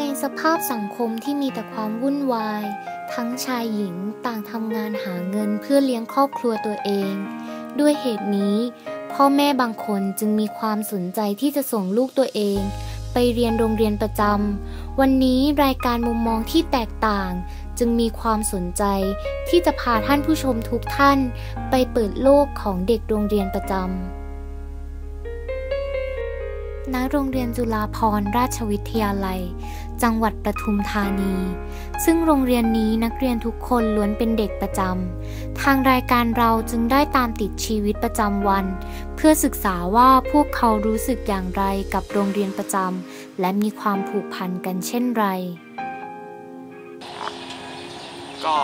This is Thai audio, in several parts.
ในสภาพสังคมที่มีแต่ความวุ่นวาย ทั้งชายหญิงต่างทำงานหาเงินเพื่อเลี้ยงครอบครัวตัวเอง ด้วยเหตุนี้ พ่อแม่บางคนจึงมีความสนใจที่จะส่งลูกตัวเอง ไปเรียนโรงเรียนประจำวันนี้รายการมุมมองที่แตกต่าง จึงมีความสนใจที่จะพาท่านผู้ชมทุกท่าน ไปเปิดโลกของเด็กโรงเรียนประจำ ณโรงเรียนจุฬาภรณราชวิทยาลัย จังหวัดปทุมธานี ซึ่งโรงเรียนนี้นักเรียนทุกคนล้วนเป็นเด็กประจำ ทางรายการเราจึงได้ตามติดชีวิตประจำวัน เพื่อศึกษาว่าพวกเขารู้สึกอย่างไรกับโรงเรียนประจำและมีความผูกพันกันเช่นไร ก็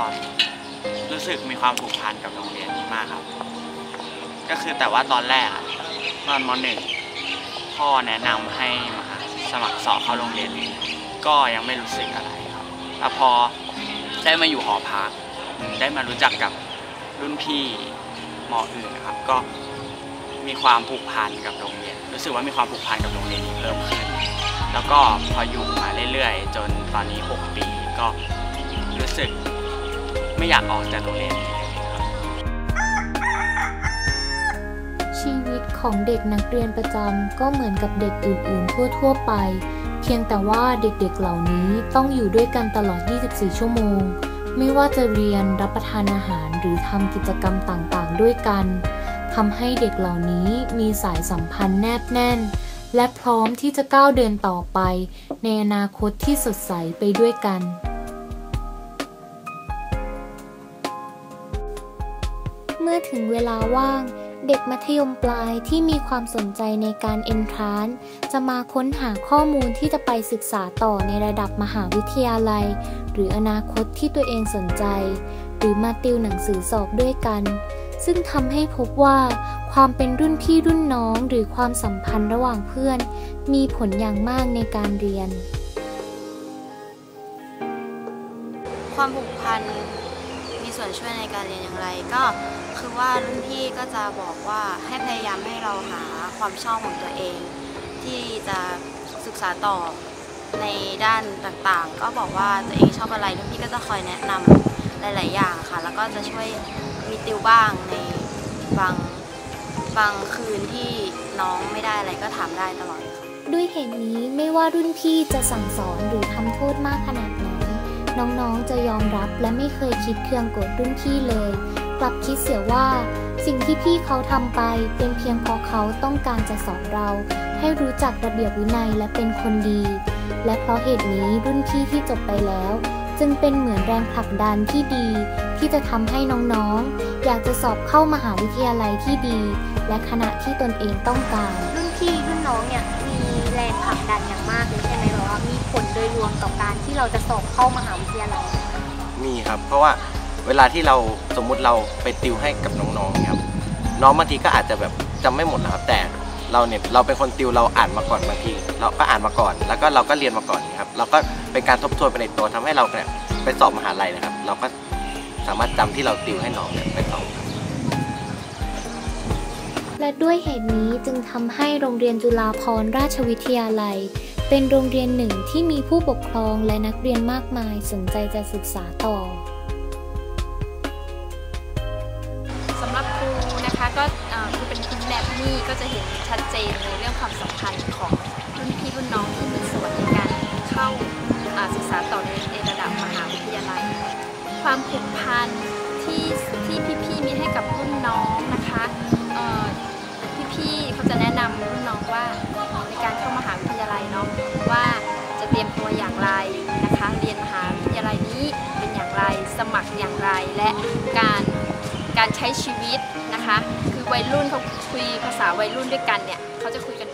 รู้สึกมีความผูกพันกับโรงเรียนนี้มากครับ ก็คือแต่ว่าตอนแรกตอนมหนึ่ง พ่อแนะนำให้มาสมัครสอบเข้าโรงเรียนก็ยังไม่รู้สึกอะไรครับแต่พอได้มาอยู่หอพักได้มารู้จักกับรุ่นพี่มอื่นนะครับ ก็มีความผูกพันกับโรงเรียนรู้สึกว่ามีความผูกพันกับโรงเรียนนี้เพิ่มขึ้น แล้วก็พออยู่มาเรื่อยๆ จนตอนนี้ 6 ปีก็รู้สึกไม่อยากออกจากโรงเรียน ของเด็กนักเรียนประจำก็เหมือนกับเด็กอื่นๆ ทั่วๆไป เพียงแต่ว่าเด็กๆเหล่านี้ต้องอยู่ด้วยกันตลอด 24 ชั่วโมง ไม่ว่าจะเรียนรับประทานอาหารหรือทำกิจกรรมต่างๆ ด้วยกันทำให้เด็กเหล่านี้มีสายสัมพันธ์แนบแน่น และพร้อมที่จะก้าวเดินต่อไป ในอนาคตที่สดใสไปด้วยกันเมื่อถึงเวลาว่าง เด็กมัธยมปลายที่มีความสนใจในการเอนทรานจะมาค้นหาข้อมูลที่จะไปศึกษาต่อในระดับมหาวิทยาลัย หรืออนาคตที่ตัวเองสนใจ หรือมาติวหนังสือสอบด้วยกัน ซึ่งทำให้พบว่าความเป็นรุ่นพี่รุ่นน้องหรือความสัมพันธ์ระหว่างเพื่อน มีผลอย่างมากในการเรียน ความผูกพัน ส่วนช่วยในการเรียนอย่างไรก็คือว่ารุ่นพี่ก็จะบอกว่าให้พยายามให้เราหาความชอบของตัวเอง ที่จะศึกษาต่อในด้านต่างๆ ก็บอกว่าตัวเองชอบอะไรรุ่นพี่ก็จะคอยแนะนำหลาย ๆ อย่างค่ะ แล้วก็จะช่วยมีติวบ้างในบางบางคืนที่น้องไม่ได้อะไรก็ถามได้ตลอดด้วยเหตุนี้ไม่ว่ารุ่นพี่จะสั่งสอนหรือทำโทษมากขนาดไหน น้องๆจะยอมรับและไม่เคยคิดเคืองโกรธรุ่นพี่เลย กลับคิดเสียว่าสิ่งที่พี่เขาทำไปเป็นเพียงเพราะเขาต้องการจะสอนเรา ให้รู้จักระเบียบวินัยและเป็นคนดี และเพราะเหตุนี้รุ่นพี่ที่จบไปแล้ว จึงเป็นเหมือนแรงผลักดันที่ดี ที่จะทำให้น้องๆ อยากจะสอบเข้ามหาวิทยาลัยที่ดี และคณะที่ตนเองต้องการ รุ่นพี่รุ่นน้องเนี่ยมีแรงผลักดันอย่างมากเลย ต่อการที่เราจะสอบเข้ามหาวิทยาลัยมีครับ เพราะว่าเวลาที่เราสมมุติเราไปติวให้กับน้องๆเนี่ยครับน้องบางทีก็อาจจะแบบจำไม่หมดนะครับ แต่เราเนี่ยเราเป็นคนติวเราอ่านมาก่อนบางทีเราก็อ่านมาก่อน แล้วก็เราก็เรียนมาก่อนนะครับเราก็เป็นการทบทวนไปในตัวทำให้เราเนี่ยไปสอบมหาลัยนะครับ เราก็สามารถจำที่เราติวให้น้องเนี่ยไปสอบครับและด้วยเหตุนี้จึงทำให้โรงเรียนจุฬาภรณราชวิทยาลัย เป็นโรงเรียนหนึ่งที่มีผู้ปกครองและนักเรียนมากมายสนใจจะศึกษาต่อสำหรับครูนะคะก็เอ่อเป็นคุณแม่นี่ก็จะเห็นชัดเจนในเรื่องความสัมพันธ์ของรุ่นพี่รุ่นน้องที่มีส่วนในการเข้าศึกษาต่อในระดับมหาวิทยาลัย ความผูกพันที่ที่พี่ๆมีให้กับรุ่นน้องนะคะเอ่พี่ๆเขาจะแนะนำรุ่นน้องว่าในการเข้ามหาวิทยาลัย สมัครอย่างไร และการการใช้ชีวิตนะคะ คือวัยรุ่นเขาคุยภาษาวัยรุ่นด้วยกันเนี่ยเขาจะคุยกัน